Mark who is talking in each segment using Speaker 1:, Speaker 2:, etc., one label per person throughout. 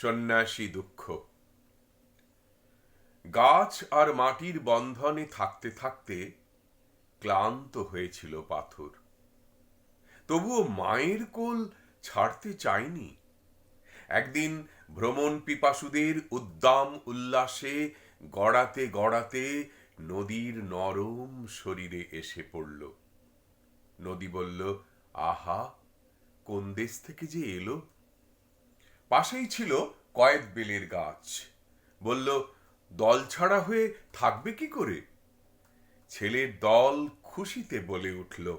Speaker 1: সন্ন্যাসী দুঃখ। গাছ আর মাটির বন্ধনে থাকতে থাকতে ক্লান্ত হয়েছিল পাথর। তবুও মায়ের কোল ছাড়তে চায়নি। একদিন ভ্রমণ পিপাসুদের উদ্দাম উল্লাসে গড়াতে গড়াতে নদীর নরম শরীরে এসে পড়ল। নদী বলল, আহা, কোন দেশ থেকে যে এলো? পাশেই ছিল কয়েক বেলের গাছ। বলল, দল ছাড়া হয়ে থাকবে কি করে? ছেলের দল খুশিতে বলে উঠল,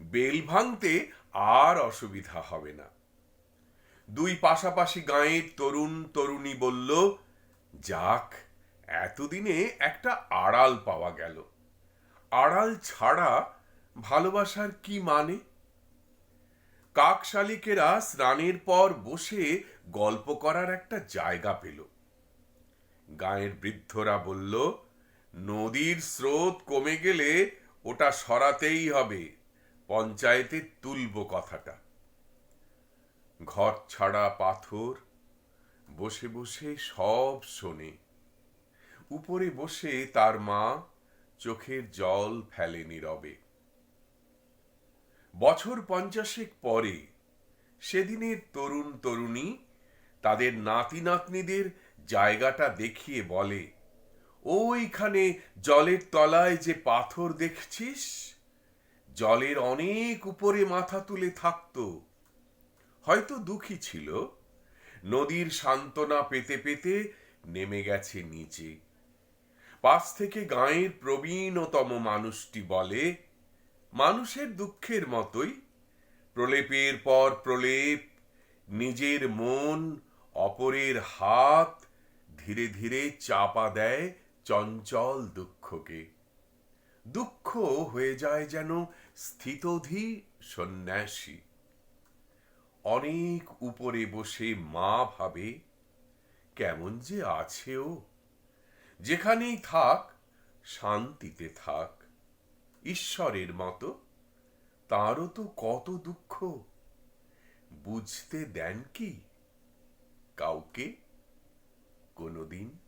Speaker 1: বেল ভাঙতে আর অসুবিধা হবে না। দুই পাশাপাশি গাঁয়ের তরুণ তরুণী বলল, যাক, এতদিনে একটা আড়াল পাওয়া গেল। আড়াল ছাড়া ভালোবাসার কি মানে? কাক শালিকেরা স্নানের পর বসে গল্প করার একটা জায়গা পেল। গাঁয়ের বৃদ্ধরা বলল, নদীর স্রোত কমে গেলে ওটা সরাতেই হবে। পঞ্চায়েতে তুলব কথাটা। ঘর ছাড়া পাথর, বসে বসে সব শোনে। উপরে বসে তার মা চোখের জল ফেলে নীরবে। বছর পঞ্চাশেক পরে সেদিনের তরুণ তরুণী তাদের নাতি নাতনিদের জায়গাটা দেখিয়ে বলে, ওইখানে জলের তলায় যে পাথর দেখছিস, জলের অনেক উপরে মাথা তুলে থাকতো। হয়তো দুঃখী ছিল। নদীর সান্ত্বনা পেতে পেতে নেমে গেছে নিচে। পাশ থেকে গাঁয়ের প্রবীণতম মানুষটি বলে মানুষের দুঃখের মতোই প্রলেপের পর প্রলেপ, নিজের মন অপরের হাত ধীরে ধীরে চাপা দেয় চঞ্চল দুঃখকে। দুঃখ হয়ে যায় যেন স্থিতধী সন্ন্যাসী। অনেক উপরে বসে মা ভাবে, কেমন যে আছে ও। যেখানেই থাক, শান্তিতে থাক। ঈশ্বরের মতো তারও তো কত দুঃখ। বুঝতে দেন কি কাউকে? কোনোদিন